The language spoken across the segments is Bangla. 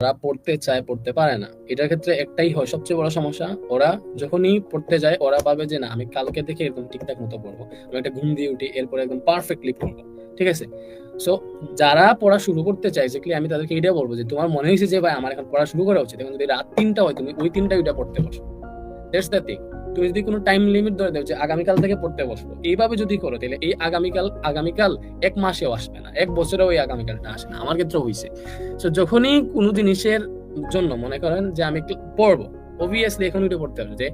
ওরা পড়তে চায়, পড়তে পারে না। এটার ক্ষেত্রে একটাই হয়, সবচেয়ে বড় সমস্যা, ওরা যখনই পড়তে যায়, ওরা ভাবে যে, না, আমি কালকে দেখে একদম ঠিকঠাক মতো পড়ব। আমি একটা ঘুম দিয়ে উঠি, এরপরে একদম পারফেক্টলি পড়ব। ঠিক আছে? সো যারা পড়া শুরু করতে চাই যেগুলি আমি তাদেরকে এটা বলব যে, তোমার মনে হয়েছে যে, ভাই, আমার এখন পড়া শুরু করা উচিত? এখন যদি রাত তিনটা হয়, তুমি ওই তিনটা ওইটা পড়তে পারছ দ্যাটস দ্য থিং তুমি যদি কোনো টাইম লিমিট ধরে দেও যে আগামীকাল থেকে পড়তে বসবো, এইভাবে যদি করো, তাহলে এই আগামীকাল আগামীকাল এক মাসেও আসবে না, এক বছরেও ওই আগামীকালটা আসে না। আমার ক্ষেত্রে হয়েছে সো যখনই কোনো জিনিসের জন্য মনে করেন যে আমি পড়ব অবভিয়াসলি এখন ওইটা পড়তে হবে যে,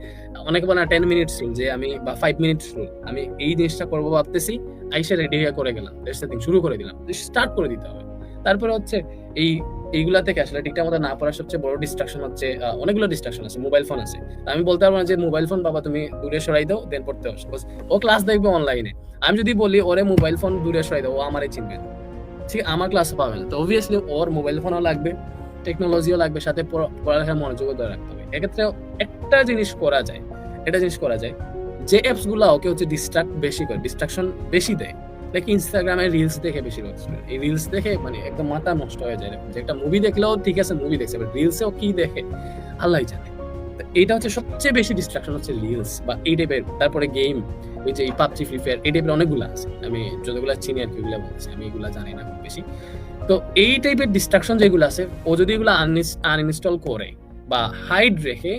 অনেকে বলে টেন মিনিটস রুল যে আমি, বা ফাইভ মিনিটস রুল আমি এই জিনিসটা করব ভাবতেছি, আইসা রেডি হয়ে করে গেলাম থিং শুরু করে দিলাম স্টার্ট করে দিতে হবে। তারপরে হচ্ছে এই এইগুলা থেকে আসলে ঠিকঠাক মতো না পড়ার সবচেয়ে বড় ডিস্ট্রাকশন হচ্ছে অনেকগুলো ডিস্ট্রাকশন আছে মোবাইল ফোন আছে। আমি বলতে পারব না যে মোবাইল ফোন বাবা তুমি দূরে সরাই দাও দেন পড়তে বসো ও ক্লাস দেখবে অনলাইনে আমি যদি বলি ওরে মোবাইল ফোন দূরে সরাই দাও, ও আমারে চিনবে ঠিক, আমার ক্লাসে পাবে না। তো অবভিয়াসলি ওর মোবাইল ফোনও লাগবে টেকনোলজিও লাগবে, সাথে পড়া- পড়ালেখার মনোযোগও ধরে রাখতে হবে। এক্ষেত্রে একটা জিনিস করা যায়, একটা জিনিস করা যায়, যে অ্যাপসগুলা ওকে হচ্ছে ডিস্ট্রাক্ট বেশি করে ডিস্ট্রাকশন বেশি দেয়। লাইক ইনস্টাগ্রামে রিলস দেখে বেশি এই রিলস দেখে মানে একদম মাথা নষ্ট হয়ে যায়। যে একটা মুভি দেখলেও ঠিক আছে মুভি দেখছে বাট রিলসেও কি দেখে? আল্লাহ জানে। তো এইটা হচ্ছে সবচেয়ে বেশি ডিস্ট্রাকশন হচ্ছে রিলস বা এই টাইপের তারপরে গেম ওই যে পাবজি ফ্রি ফায়ার এই টাইপের অনেকগুলো আছে। আমি যতগুলো চিনি আর কি, ওগুলো বলছি। আমি এগুলা জানি না খুব বেশি। তো এই টাইপের ডিস্ট্রাকশন যেগুলো আছে, ও যদি এগুলো আনইনস্টল করে বা হাইড রেখে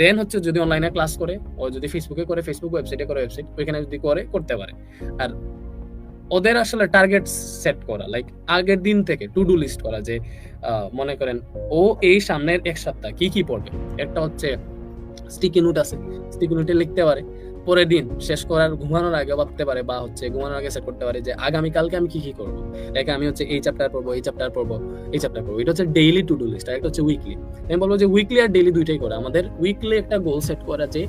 দেন হচ্ছে যদি অনলাইনে ক্লাস করে, ও যদি ফেসবুকে করে ফেসবুক ওয়েবসাইটে করে ওয়েবসাইট ওইখানে যদি করে, করতে পারে। আর ওদের আসলে টার্গেট সেট করা লাইক আগের দিন থেকে টু ডু লিস্ট করা যে মনে করেন ও এই সামনের এক সপ্তাহ কি কি পড়বে? একটা হচ্ছে স্টিকি নোট আছে স্টিকি নোটে লিখতে পারে, পরের দিন শেষ করার ঘুমানোর আগে ভাবতে পারে বা হচ্ছে ঘুমানোর আগে সেট করতে পারে যে আগামী কালকে আমি কি কি করব? লাইক আমি হচ্ছে এই চ্যাপ্টার পড়ব, এই চ্যাপ্টার পড়ব, এই চ্যাপ্টার পড়ব, এটা হচ্ছে ডেইলি টু ডু লিস্ট আর একটা হচ্ছে উইকলি আমি বলব যে উইকলি আর ডেইলি দুইটাই করে, আমাদের উইকলি একটা গোল সেট করা যে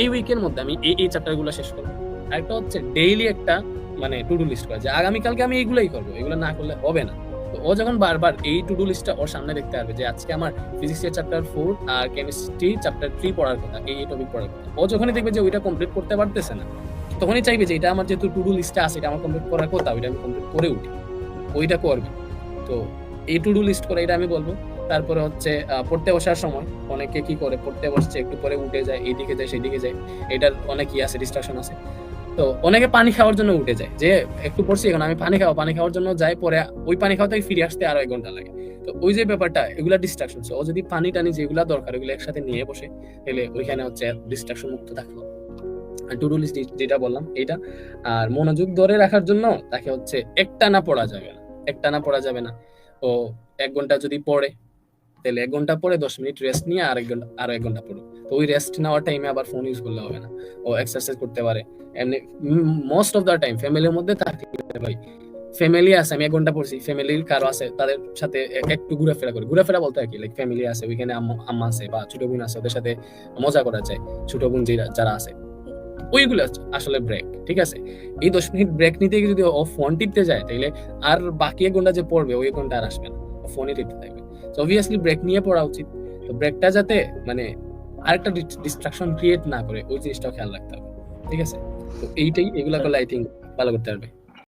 এই উইকের মধ্যে আমি এই এই চ্যাপ্টারগুলো শেষ করব। আর একটা হচ্ছে ডেইলি একটা মানে টু ডু লিস্ট করে যে আগামীকালকে আমি এইগুলোই করব, এগুলো না করলে হবে না। তো ও যখন বারবার এই টু ডু লিস্টটা ওর সামনে দেখতে পারবে যে আজকে আমার ফিজিক্সের চ্যাপ্টার ফোর আর কেমিস্ট্রি চ্যাপ্টার থ্রি পড়ার কথা, এই টপিক পড়ার কথা। ও যখনই দেখবে যে ওইটা কমপ্লিট করতে পারতেছে না, তখনই চাইবে যে এটা আমার যেহেতু টু ডু লিস্টে আছে, এটা আমার কমপ্লিট করার কথা, ওইটা আমি কমপ্লিট করে উঠি। ওইটা করবে। তো এই টু ডু লিস্ট করে এটা আমি বলব। তারপরে হচ্ছে পড়তে বসার সময় অনেকে কি করে, পড়তে বসছে, একটু পরে উঠে যায়, এইদিকে যায়, সেদিকে যায়। এটার অনেক ই আছে ডিস্ট্রাকশন আছে। তো অনেকে পানি খাওয়ার জন্য উঠে যায়। যে একটু পড়ছি, এখন আমি পানি খাওয়া পানি খাওয়ার জন্য যাই, পরে ওই পানি খাওয়া থেকে ফিরে আসতে আরও এক ঘণ্টা লাগে। তো ওই যে ব্যাপারটা, এগুলা ডিস্ট্রাকশন ও যদি পানি টানি যেগুলা দরকার ওগুলো একসাথে নিয়ে বসে, তাহলে ওইখানে হচ্ছে ডিস্ট্রাকশন মুক্ত থাকল। টু লিস্ট যেটা বললাম, এটা। আর মনোযোগ ধরে রাখার জন্য তাকে হচ্ছে একটানা পড়া যাবে না। একটানা পড়া যাবে না। ও এক ঘণ্টা যদি পড়ে, তাহলে এক ঘণ্টা পরে দশ মিনিট রেস্ট নিয়ে আর এক ঘণ্টা আরও এক ঘণ্টা পড়ো তো ওই রেস্ট নেওয়ার টাইমে আবার ফোন ইউজ করলে হবে না। ও এক্সারসাইজ করতে পারে। এমনি মোস্ট অফ দ্য টাইম ফ্যামিলির মধ্যে থাকলে ভাই। ফ্যামিলি আছে, আমি এক ঘণ্টা পড়ছি। ফ্যামিলির কারও আছে, তাদের সাথে একটু ঘোরাফেরা করে। ঘোরাফেরা বলতে আর কি লাইক ফ্যামিলি আছে, ওইখানে আম্মা আছে বা ছোট বোন আছে, ওদের সাথে মজা করা যায়। ছোট বোন যারা যারা আছে। ওইগুলো আসলে ব্রেক ঠিক আছে? এই দশ মিনিট ব্রেক নিতে গিয়ে যদি ও ফোন টিপতে যায় তাহলে আর বাকি এক ঘণ্টা যে পড়বে, ওই ঘণ্টা আর আসবে না। ফোনই টিপতে থাকবে। তো অবভিয়াসলি ব্রেক নিয়ে পড়া উচিত। তো ব্রেকটা যাতে মানে আরেকটা ডিস্ট্রাকশন ক্রিয়েট না করে ওই জিনিসটাও খেয়াল রাখতে হবে। ঠিক আছে? তো এইটাই এগুলা করলে আই থিঙ্ক ভালো করতে পারবে।